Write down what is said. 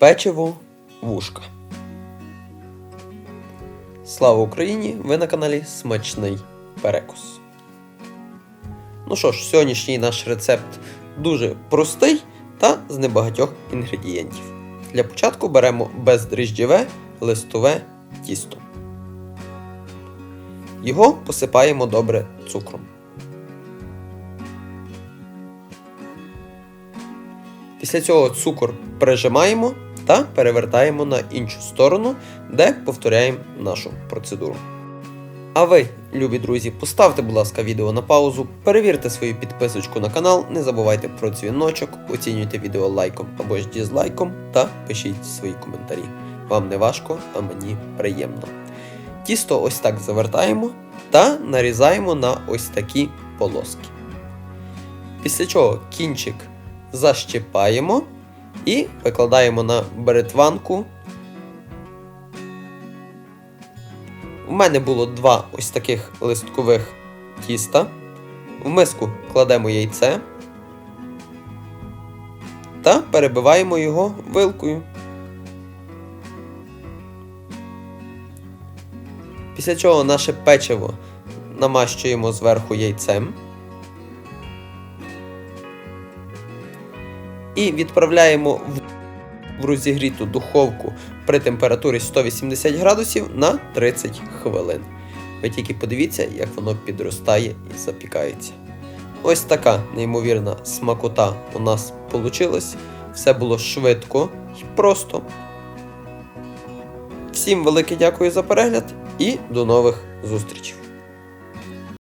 Печиво вушка. Слава Україні! Ви на каналі Смачний Перекус. Ну що ж, сьогоднішній наш рецепт дуже простий та з небагатьох інгредієнтів. Для початку беремо бездріжджєве листове тісто. Його посипаємо добре цукром. Після цього цукор прижимаємо та перевертаємо на іншу сторону, де повторяємо нашу процедуру. А ви, любі друзі, поставте, будь ласка, відео на паузу, перевірте свою підписочку на канал, не забувайте про дзвіночок, оцінюйте відео лайком або ж дізлайком та пишіть свої коментарі. Вам не важко, а мені приємно. Тісто ось так завертаємо та нарізаємо на ось такі полоски. Після чого кінчик защипаємо і викладаємо на бритванку. У мене було два ось таких листкових тіста. В миску кладемо яйце та перебиваємо його вилкою. Після чого наше печиво намащуємо зверху яйцем. І відправляємо в, в розігріту духовку при температурі 180 градусів на 30 хвилин. Ви тільки подивіться, як воно підростає і запікається. Ось така неймовірна смакота у нас вийшла. Все було швидко і просто. Всім велике дякую за перегляд і до нових зустрічей!